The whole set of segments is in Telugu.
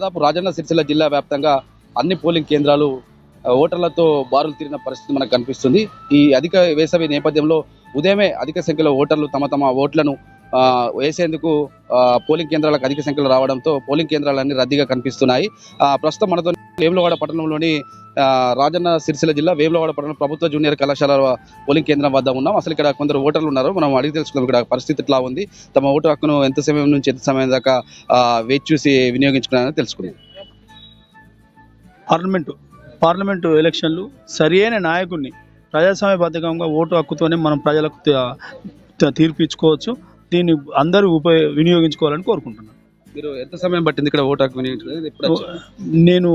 దాదాపు రాజన్న సిరిసిల్ల జిల్లా వ్యాప్తంగా అన్ని పోలింగ్ కేంద్రాలు ఓటర్లతో బారులు తీరిన పరిస్థితి మనకు కనిపిస్తుంది. ఈ అధిక వేసవి నేపథ్యంలో ఉదయమే అధిక సంఖ్యలో ఓటర్లు తమ తమ ఓట్లను వేసేందుకు పోలింగ్ కేంద్రాలకు అధిక సంఖ్యలో రావడంతో పోలింగ్ కేంద్రాలన్నీ రద్దీగా కనిపిస్తున్నాయి. ఆ, ప్రస్తుతం మనతో వేములవాడ పట్టణంలోని రాజన్న సిరిసిల్ల జిల్లా వేములవాడ పట్టణం ప్రభుత్వ జూనియర్ కళాశాల పోలింగ్ కేంద్రం వద్ద ఉన్నాం. అసలు ఇక్కడ కొందరు ఓటర్లు ఉన్నారు. మనం అడిగి తెలుసుకున్నాం ఇక్కడ పరిస్థితి ఎట్లా ఉంది. తమ ఓటు హక్కును ఎంత సమయం నుంచి ఎంత సమయం దాకా వేచి చూసి వినియోగించుకున్నారని తెలుసుకున్నాం పార్లమెంటు పార్లమెంటు ఎలక్షన్లు సరియైన నాయకుడిని ప్రజాస్వామ్య ప్రజాస్వామ్యబద్ధంగా ఓటు హక్కుతోనే మనం ప్రజలకు తీర్పు ఇచ్చుకోవచ్చు దీన్ని అందరూ ఉపయోగ వినియోగించుకోవాలని కోరుకుంటున్నాను మీరు ఎంత సమయం పట్టింది ఇక్కడ ఓటు హక్కు? నేను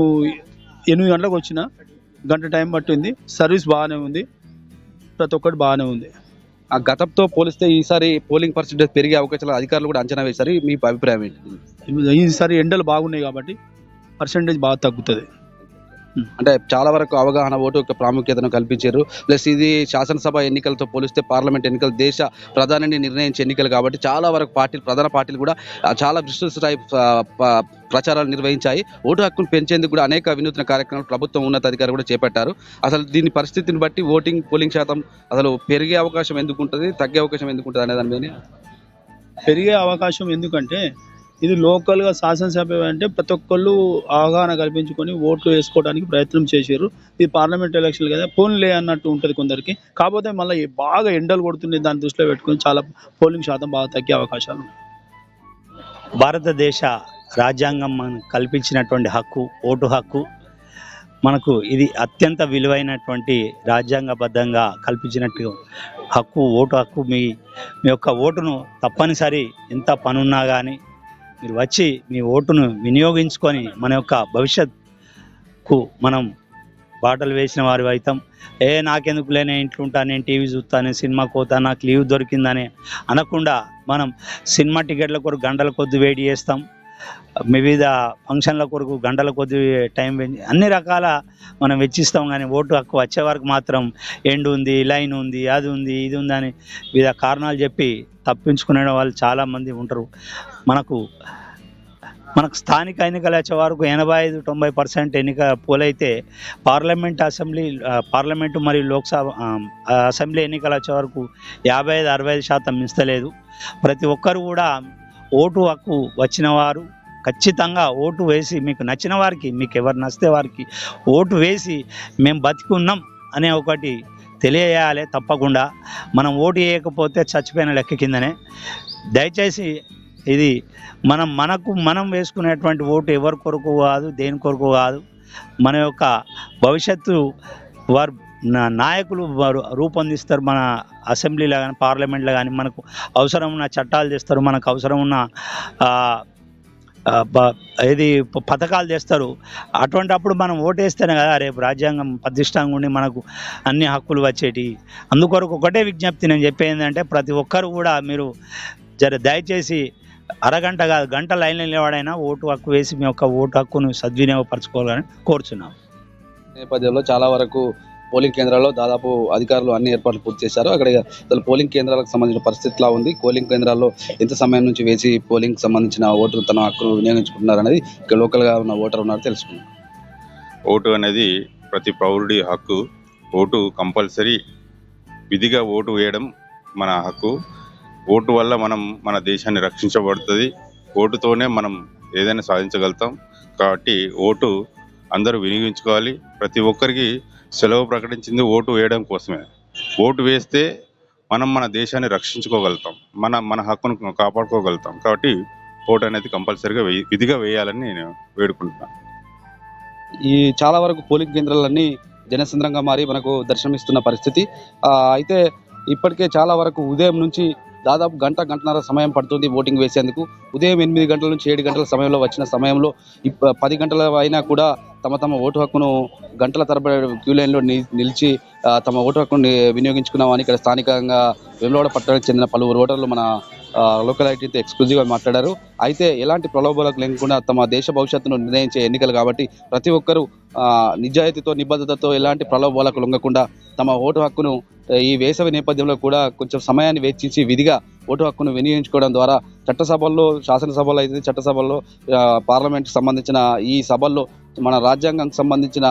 ఎనిమిది గంటలకు వచ్చిన. గంట టైం పట్టింది. సర్వీస్ బాగానే ఉంది. ప్రతి ఒక్కటి బాగానే ఉంది. ఆ గతంతో పోలిస్తే ఈసారి పోలింగ్ పర్సెంటేజ్ పెరిగే అవకాశాలు అధికారులు కూడా అంచనా వేశారు. మీ అభిప్రాయం ఏంటి? ఈసారి ఎండలు బాగున్నాయి కాబట్టి పర్సంటేజ్ బాగా తగ్గుతుంది. అంటే చాలా వరకు అవగాహన ఓటు యొక్క ప్రాముఖ్యతను కల్పించారు. ప్లస్ ఇది శాసనసభ ఎన్నికలతో పోలిస్తే పార్లమెంట్ ఎన్నికలు దేశ ప్రధానిని నిర్ణయించే ఎన్నికలు కాబట్టి చాలా వరకు పార్టీలు ప్రధాన పార్టీలు కూడా చాలా విస్తృత స్థాయి ప్రచారాలు నిర్వహించాయి. ఓటు హక్కును పెంచేందుకు కూడా అనేక వినూత్న కార్యక్రమాలు ప్రభుత్వం ఉన్నతాధికారులు కూడా చేపట్టారు. అసలు దీని పరిస్థితిని బట్టి ఓటింగ్ పోలింగ్ శాతం అసలు పెరిగే అవకాశం ఎందుకు ఉంటుంది తగ్గే అవకాశం ఎందుకు ఉంటుంది అనే దాని మీద పెరిగే అవకాశం ఎందుకంటే ఇది లోకల్గా శాసనసభ అంటే ప్రతి ఒక్కళ్ళు అవగాహన కల్పించుకొని ఓట్లు వేసుకోవడానికి ప్రయత్నం చేశారు. ఇది పార్లమెంట్ ఎలక్షన్ కదా పోన్లే అన్నట్టు ఉంటుంది కొందరికి. కాకపోతే మళ్ళీ బాగా ఎండలు కొడుతుంది దాన్ని దృష్టిలో పెట్టుకొని చాలా పోలింగ్ శాతం బాగా తగ్గే అవకాశాలు ఉన్నాయి. భారతదేశ రాజ్యాంగం మనకు కల్పించినటువంటి హక్కు ఓటు హక్కు. మనకు ఇది అత్యంత విలువైనటువంటి రాజ్యాంగబద్ధంగా కల్పించినట్టు హక్కు ఓటు హక్కు. మీ మీ యొక్క ఓటును తప్పనిసరి ఎంత పనున్నా కానీ మీరు వచ్చి మీ ఓటును వినియోగించుకొని మన యొక్క భవిష్యత్కు మనం బాటలు వేసిన వారి అవుతాం. ఏ నాకెందుకు లేనే ఇంట్లో ఉంటా నేను టీవీ చూస్తాను సినిమాకి పోతా నాకు లీవ్ దొరికిందని అనకుండా మనం సినిమా టికెట్ల కొరకు గంటల కొద్ది వెయిట్ చేస్తాం. వివిధ ఫంక్షన్ల కొరకు గంటల కొద్ది టైం అన్ని రకాల మనం వెచ్చిస్తాం కానీ ఓటు హక్కు వచ్చే వరకు మాత్రం ఎండ్ ఉంది లైన్ ఉంది అది ఉంది ఇది ఉంది అని వివిధ కారణాలు చెప్పి తప్పించుకునే వాళ్ళు చాలామంది ఉంటారు. మనకు మనకు స్థానిక ఎన్నికలు వచ్చే వరకు ఎనభై ఐదు తొంభై పర్సెంట్ ఎన్నిక పోలైతే పార్లమెంట్ అసెంబ్లీ పార్లమెంటు మరియు లోక్సభ అసెంబ్లీ ఎన్నికలు వచ్చే వరకు యాభై ఐదు అరవై ఐదు శాతం మించలేదు. ప్రతి ఒక్కరు కూడా ఓటు హక్కు వచ్చిన వారు ఖచ్చితంగా ఓటు వేసి మీకు నచ్చిన వారికి మీకు ఎవరు నచ్చితే వారికి ఓటు వేసి మేము బతికున్నాం అనే ఒకటి తెలియజేయాలి తప్పకుండా. మనం ఓటు వేయకపోతే చచ్చిపోయిన లెక్క కిందనే. దయచేసి ఇది మనం మనకు మనం వేసుకునేటువంటి ఓటు ఎవరి కొరకు కాదు దేని కొరకు కాదు. మన యొక్క భవిష్యత్తు వారు నాయకులు వారు రూపొందిస్తారు మన అసెంబ్లీలో కానీ పార్లమెంట్లో కానీ మనకు అవసరం ఉన్న చట్టాలు చేస్తారు మనకు అవసరం ఉన్న ఇది పథకాలు చేస్తారు. అటువంటి అప్పుడు మనం ఓటేస్తేనే కదా రేపు రాజ్యాంగం పటిష్టంగా ఉండి మనకు అన్ని హక్కులు వచ్చేటి. అందుకొరకు ఒకటే విజ్ఞప్తి నేను చెప్పేది ప్రతి ఒక్కరు కూడా మీరు జర దయచేసి అరగంట కాదు గంట లైన్లో నిలబడైనా ఓటు హక్కు వేసి మీ యొక్క ఓటు హక్కును సద్వినియోగపరచుకోవాలని కోరుచున్నాం నేపథ్యంలో చాలా వరకు పోలింగ్ కేంద్రాల్లో దాదాపు అధికారులు అన్ని ఏర్పాట్లు పూర్తి చేశారు. అక్కడ అసలు పోలింగ్ కేంద్రాలకు సంబంధించిన పరిస్థితిలా ఉంది. పోలింగ్ కేంద్రాల్లో ఎంత సమయం నుంచి వేసి పోలింగ్ సంబంధించిన ఓటర్ తన హక్కును వినియోగించుకుంటున్నారు అనేది ఇక్కడ లోకల్గా ఉన్న ఓటర్ ఉన్నారు తెలుసుకున్నాం ఓటు అనేది ప్రతి పౌరుడి హక్కు. ఓటు కంపల్సరీ విధిగా ఓటు వేయడం మన హక్కు. ఓటు వల్ల మనం మన దేశాన్ని రక్షించబడుతుంది. ఓటుతోనే మనం ఏదైనా సాధించగలుగుతాం. కాబట్టి ఓటు అందరూ వినియోగించుకోవాలి. ప్రతి ఒక్కరికి సెలవు ప్రకటించింది ఓటు వేయడం కోసమే. ఓటు వేస్తే మనం మన దేశాన్ని రక్షించుకోగలుగుతాం. మన మన హక్కును కాపాడుకోగలుగుతాం. కాబట్టి ఓటు అనేది కంపల్సరీగా వేయి విధిగా వేయాలని నేను వేడుకుంటున్నాను ఈ చాలా వరకు పోలింగ్ కేంద్రాలన్నీ జనసంద్రంగా మారి మనకు దర్శనమిస్తున్న పరిస్థితి. అయితే ఇప్పటికే చాలా వరకు ఉదయం నుంచి దాదాపు గంట గంటన్నర సమయం పడుతుంది ఓటింగ్ వేసేందుకు. ఉదయం ఎనిమిది గంటల నుంచి ఏడు గంటల సమయంలో వచ్చిన సమయంలో ఇప్ప పది గంటల అయినా కూడా తమ తమ ఓటు హక్కును గంటల తరబడి క్యూ లైన్లో నిలిచి తమ ఓటు హక్కును వినియోగించుకున్నామని ఇక్కడ స్థానికంగా వేములవాడ పట్టణానికి చెందిన పలువురు ఓటర్లు మన లోకలైటీతో ఎక్స్క్లూజివ్గా మాట్లాడారు. అయితే ఎలాంటి ప్రలోభాలకు లేకుండా తమ దేశ భవిష్యత్తును నిర్ణయించే ఎన్నికలు కాబట్టి ప్రతి ఒక్కరూ నిజాయితీతో నిబద్ధతతో ఎలాంటి ప్రలోభాలకు లొంగకుండా తమ ఓటు హక్కును ఈ వేసవి నేపథ్యంలో కూడా కొంచెం సమయాన్ని వెచ్చించి విధిగా ఓటు హక్కును వినియోగించుకోవడం ద్వారా చట్టసభల్లో శాసనసభలో అయితే చట్టసభల్లో ఆ, పార్లమెంట్కి సంబంధించిన ఈ సభల్లో మన రాజ్యాంగం సంబంధించిన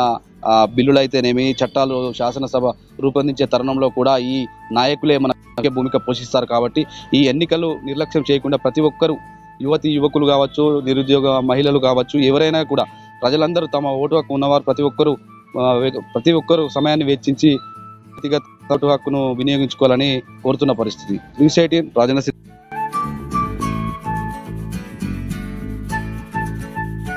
బిల్లులు అయితేనేమి చట్టాలు శాసనసభ రూపొందించే తరుణంలో కూడా ఈ నాయకులే మన ముఖ్య భూమిక పోషిస్తారు కాబట్టి ఈ ఎన్నికలు నిర్లక్ష్యం చేయకుండా ప్రతి ఒక్కరూ యువతి యువకులు కావచ్చు నిరుద్యోగ మహిళలు కావచ్చు ఎవరైనా కూడా ప్రజలందరూ తమ ఓటు హక్కు ఉన్నవారు ప్రతి ఒక్కరూ ప్రతి ఒక్కరూ సమయాన్ని వెచ్చించి వ్యక్తిగత ఓటు హక్కును వినియోగించుకోవాలని కోరుతున్న పరిస్థితి. News eighteen Rajanna